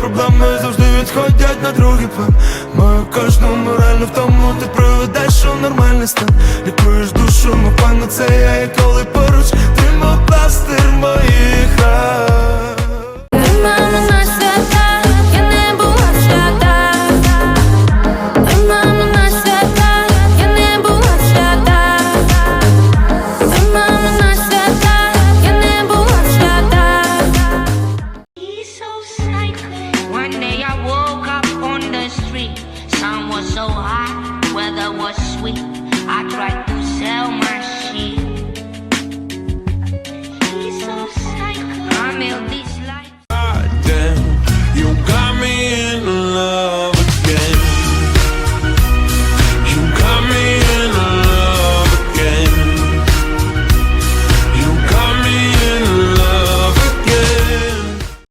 проблеми завжди відходять на другий план. Мою кожну моральну втому ти приведеш у нормальний стан. Лікуєш душу, ну пану це я і коли поруч that was sweet. I tried to sell my shit. He's so psycho. I'm ill